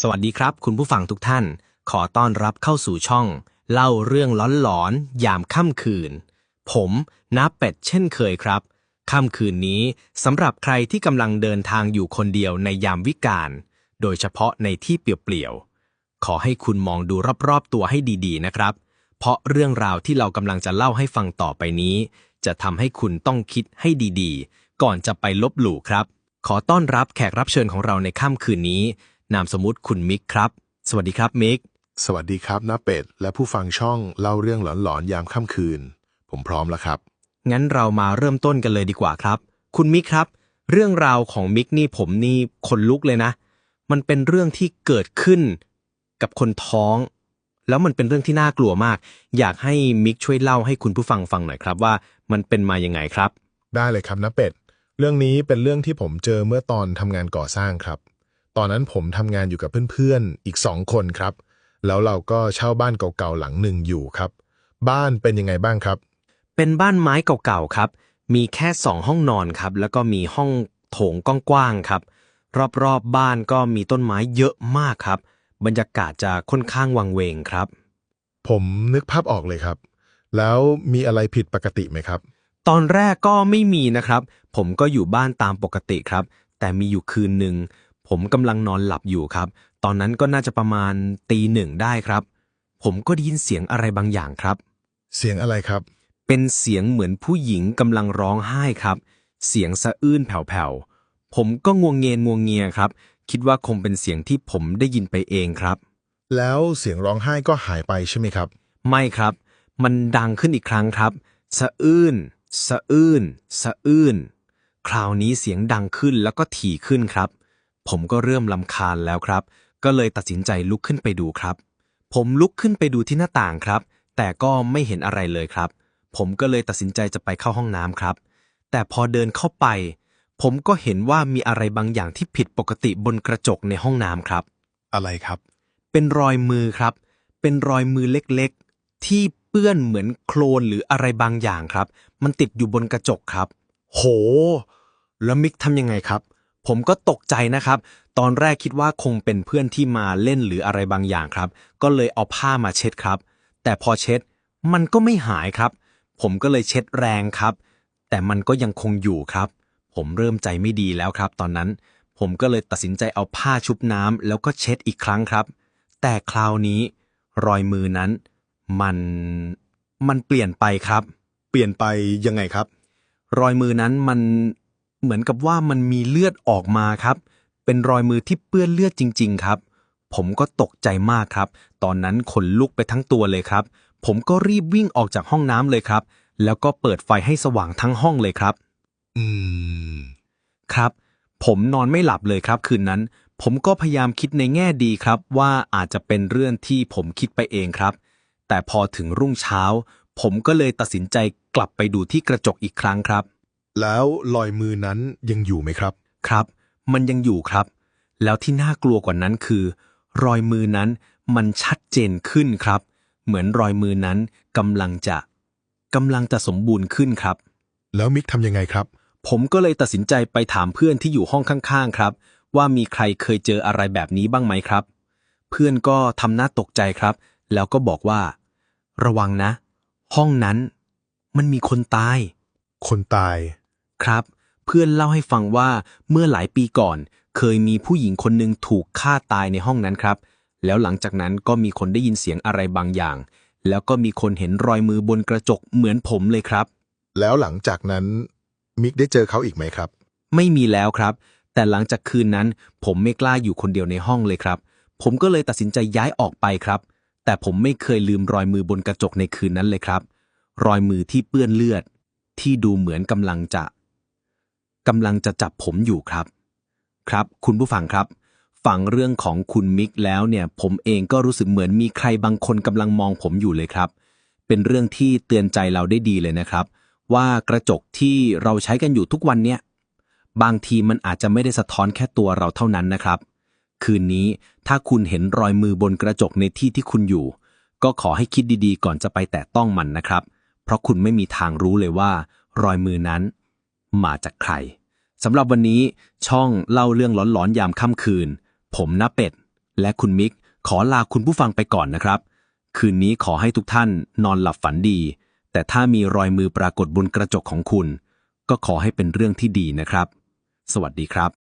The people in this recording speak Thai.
สวัสดีครับ คุณผู้ฟังทุกท่าน ขอต้อนรับเข้าสู่ช่อง เล่าเรื่องหลอนๆยามค่ำคืน ผมนับเป็ดเช่นเคยครับ ค่ำคืนนี้สำหรับใครที่กำลังเดินทางอยู่คนเดียวในยามวิกาลโดยเฉพาะในที่เปลี่ยวๆขอให้คุณมองดูรอบๆตัวให้ดีๆนะครับ เพราะเรื่องราวที่เรากำลังจะเล่าให้ฟังต่อไปนี้ จะทำให้คุณต้องคิดให้ดีๆ ก่อนจะไปลบหลู่ครับ ขอต้อนรับแขกรับเชิญของเราในค่ำคืนนี้ นามสมมุติคุณมิกครับ สวัสดีครับมิก สวัสดีครับน้าเป็ด และผู้ฟังช่องเล่าเรื่องหลอนๆยามค่ำคืน ผมพร้อมแล้วครับ งั้นเรามาเริ่มต้นกันเลยดีกว่าครับ คุณมิกครับ เรื่องราวของมิกนี่ผมนี่ขนลุกเลยนะ มันเป็นเรื่องที่เกิดขึ้นกับคนท้อง แล้วมันเป็นเรื่องที่น่ากลัวมาก อยากให้มิกช่วยเล่าให้คุณผู้ฟังฟังหน่อยครับว่ามันเป็นมายังไงครับ ได้เลยครับน้าเป็ด เรื่องนี้เป็นเรื่องที่ผมเจอเมื่อตอนทำงานก่อสร้างครับ ตอนนั้นผมทำงานอยู่กับเพื่อนๆ อีกสองคนครับ แล้วเราก็เช่าบ้านเก่าๆหลังหนึ่งอยู่ครับ บ้านเป็นยังไงบ้างครับ เป็นบ้านไม้เก่าๆครับ มีแค่สองห้องนอนครับ แล้วก็มีห้องโถงกว้างๆครับ รอบๆบบ้านก็มีต้นไม้เยอะมากครับ บรรยากาศจะค่อนข้างวังเวงครับ ผมนึกภาพออกเลยครับ แล้วมีอะไรผิดปกติไหมครับ ตอนแรกก็ไม่มีนะครับ ผมก็อยู่บ้านตามปกติครับ แต่มีอยู่คืนหนึ่ง ผมกำลังนอนหลับอยู่ครับ ตอนนั้นก็น่าจะประมาณตีหนึ่งได้ครับ ผมก็ได้ยินเสียงอะไรบางอย่างครับ เสียงอะไรครับ เป็นเสียงเหมือนผู้หญิงกำลังร้องไห้ครับ เสียงสะอื้นแผ่วๆ ผมก็งวงเงียนงวงเงียครับ คิดว่าคงเป็นเสียงที่ผมได้ยินไปเองครับ แล้วเสียงร้องไห้ก็หายไปใช่ไหมครับ ไม่ครับ มันดังขึ้นอีกครั้งครับ สะอื้น สะอื้น สะอื้น คราวนี้เสียงดังขึ้นแล้วก็ถี่ขึ้นครับ ผมก็เริ่มลำคาญแล้วครับ ก็เลยตัดสินใจลุกขึ้นไปดูครับ ผมลุกขึ้นไปดูที่หน้าต่างครับ แต่ก็ไม่เห็นอะไรเลยครับ ผมก็เลยตัดสินใจจะไปเข้าห้องน้ำครับ แต่พอเดินเข้าไป ผมก็เห็นว่ามีอะไรบางอย่างที่ผิดปกติบนกระจกในห้องน้ำครับ อะไรครับ เป็นรอยมือครับ เป็นรอยมือเล็กๆ ที่เปื้อนเหมือนโคลนหรืออะไรบางอย่างครับ มันติดอยู่บนกระจกครับ โห แล้วมิกทำยังไงครับ ผมก็ตกใจนะครับ ตอนแรกคิดว่าคงเป็นเพื่อนที่มาเล่นหรืออะไรบางอย่างครับ ก็เลยเอาผ้ามาเช็ดครับ แต่พอเช็ดมันก็ไม่หายครับ ผมก็เลยเช็ดแรงครับ แต่มันก็ยังคงอยู่ครับ ผมเริ่มใจไม่ดีแล้วครับ ตอนนั้น ผมก็เลยตัดสินใจเอาผ้าชุบน้ำแล้วก็เช็ดอีกครั้งครับ แต่คราวนี้ รอยมือนั้น มันมันเปลี่ยนไปครับ เปลี่ยนไปยังไงครับ รอยมือนั้นมัน เหมือนกับว่ามันมีเลือดออกมาครับ เป็นรอยมือที่เปื้อนเลือดจริง ๆ ครับ ผมก็ตกใจมากครับ ตอนนั้นขนลุกไปทั้งตัวเลยครับ ผมก็รีบวิ่งออกจากห้องน้ำเลยครับ แล้วก็เปิดไฟให้สว่างทั้งห้องเลยครับ อืม ครับ ผมนอนไม่หลับเลยครับ คืนนั้น ผมก็พยายามคิดในแง่ดีครับ ว่าอาจจะเป็นเรื่องที่ผมคิดไปเองครับ แต่พอถึงรุ่งเช้า ผมก็เลยตัดสินใจกลับไปดูที่กระจกอีกครั้งครับ แล้วรอยมือนั้นยังอยู่ไหมครับ ครับ มันยังอยู่ครับ แล้วที่น่ากลัวกว่านั้นคือ รอยมือนั้นมันชัดเจนขึ้นครับ เหมือนรอยมือนั้นกำลังจะกำลังจะสมบูรณ์ขึ้นครับ แล้วมิกทำยังไงครับ ผมก็เลยตัดสินใจไปถามเพื่อนที่อยู่ห้องข้างๆครับ ว่ามีใครเคยเจออะไรแบบนี้บ้างไหมครับ เพื่อนก็ทำหน้าตกใจครับ แล้วก็บอกว่า ระวังนะ ห้องนั้น มันมีคนตาย คนตาย ครับ เพื่อนเล่าให้ฟังว่าเมื่อหลายปีก่อน เคยมีผู้หญิงคนหนึ่งถูกฆ่าตายในห้องนั้นครับ แล้วหลังจากนั้นก็มีคนได้ยินเสียงอะไรบางอย่าง แล้วก็มีคนเห็นรอยมือบนกระจกเหมือนผมเลยครับ แล้วหลังจากนั้นมิกได้เจอเขาอีกไหมครับ ไม่มีแล้วครับ แต่หลังจากคืนนั้น ผมไม่กล้าอยู่คนเดียวในห้องเลยครับ ผมก็เลยตัดสินใจย้ายออกไปครับ แต่ผมไม่เคยลืมรอยมือบนกระจกในคืนนั้นเลยครับ รอยมือที่เปื้อนเลือด ที่ดูเหมือนกำลังจะ กำลังจะจับผมอยู่ครับ ครับ คุณผู้ฟังครับฟังเรื่องของคุณมิกแล้วเนี่ยผมเองก็รู้สึกเหมือนมีใครบางคนกำลังมองผมอยู่เลยครับ เป็นเรื่องที่เตือนใจเราได้ดีเลยนะครับ ว่ากระจกที่เราใช้กันอยู่ทุกวันเนี่ยบางทีมันอาจจะไม่ได้สะท้อนแค่ตัวเราเท่านั้นนะครับ คืนนี้ถ้าคุณเห็นรอยมือบนกระจกในที่ที่คุณอยู่ ก็ขอให้คิดดีๆ ก่อนจะไปแตะต้องมันนะครับ เพราะคุณไม่มีทางรู้เลยว่า รอยมือนั้น มาจากใครสำหรับวันนี้ช่องเล่าเรื่องหลอนๆยามค่ำคืน ผมนาเป็ด และคุณมิก ขอลาคุณผู้ฟังไปก่อนนะครับ คืนนี้ขอให้ทุกท่านนอนหลับฝันดี แต่ถ้ามีรอยมือปรากฏบนกระจกของคุณ ก็ขอให้เป็นเรื่องที่ดีนะครับ สวัสดีครับ